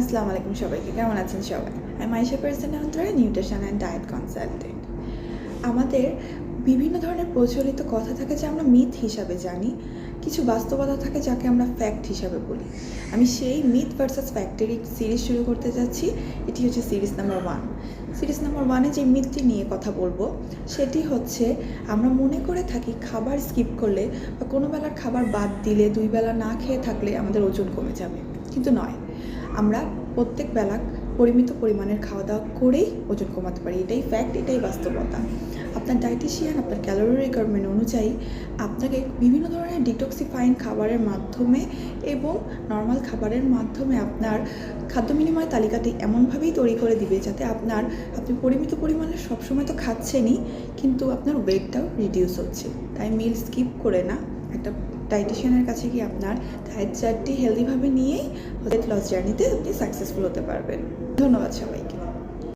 আসসালামু আলাইকুম সবাইকে, কেমন আছেন সবাই? আমি Maisha person Antara nutrition and diet consultant আমাদের বিভিন্ন ধরনের প্রচলিত কথা থাকে যে আমরা মিথ হিসাবে জানি, কিছু বাস্তবতা থাকে যাকে আমরা ফ্যাক্ট হিসাবে বলি। আমি সেই মিথ ভার্সাস ফ্যাক্টের সিরিজ শুরু করতে যাচ্ছি, এটি হচ্ছে series number one series number ওয়ানে যে মিথটি নিয়ে কথা বলব, সেটি হচ্ছে আমরা মনে করে থাকি খাবার স্কিপ করলে বা কোনো বেলার খাবার বাদ দিলে, দুই বেলা না খেয়ে থাকলে আমাদের ওজন কমে যাবে। কিন্তু নয়। আমরা প্রত্যেক বেলা পরিমিত পরিমাণের খাওয়া দাওয়া করেই ওজন কমাতে পারি। এটাই ফ্যাক্ট এটাই বাস্তবতা। আপনার ডায়েটিশিয়ান আপনার ক্যালোরি রিকোয়ারমেন্ট অনুযায়ী আপনাকে বিভিন্ন ধরনের ডিটক্সিফাইং খাবারের মাধ্যমে এবং নর্মাল খাবারের মাধ্যমে আপনার খাদ্য বিনিময় তালিকাটি এমনভাবেই তৈরি করে দিবে যাতে আপনার, আপনি পরিমিত পরিমাণে সবসময় তো খাচ্ছেনই, কিন্তু আপনার ওয়েটটাও রিডিউস হচ্ছে। তাই মিল স্কিপ করে না। একটা ডায়েটিশিয়ানের কাছে গিয়ে আপনার ডায়েট চার্টটি হেলদিভাবে নিয়েই ওয়েট লস জার্নিতে আপনি সাকসেসফুল হতে পারবেন। ধন্যবাদ সবাই